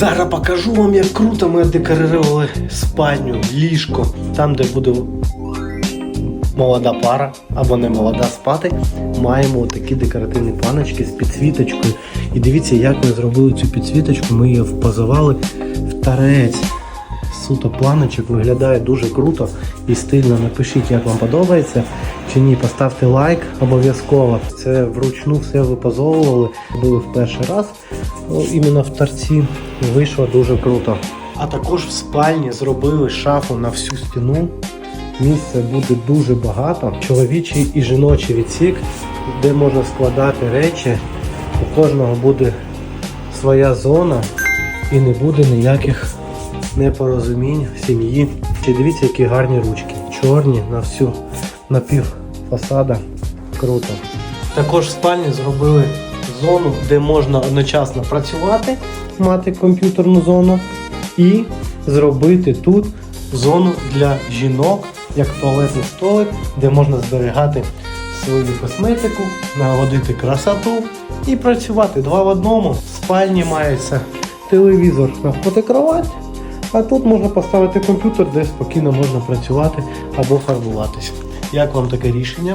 Зараз покажу вам, як круто ми декорували спальню, ліжко, там, де буде молода пара або не молода спати. Маємо такі декоративні планочки з підсвіточкою. І дивіться, як ми зробили цю підсвіточку. Ми її впозували в тарець. Суто планочок виглядає дуже круто і стильно. Напишіть, як вам подобається чи ні. Поставте лайк обов'язково. Це вручну все випозовували. Були в перший раз. Іменно в торці вийшло дуже круто. А також в спальні зробили шафу на всю стіну. Місця буде дуже багато. Чоловічий і жіночий відсік, де можна складати речі. У кожного буде своя зона і не буде ніяких непорозумінь в сім'ї. Чи дивіться, які гарні ручки. Чорні на всю на пів фасада. Круто. Також в спальні зробили зону, де можна одночасно працювати, мати комп'ютерну зону, і зробити тут зону для жінок, як туалетний столик, де можна зберігати свою косметику, наводити красоту і працювати два в одному. В спальні мається телевізор навпроти кровать, а тут можна поставити комп'ютер, де спокійно можна працювати або фарбуватись. Як вам таке рішення?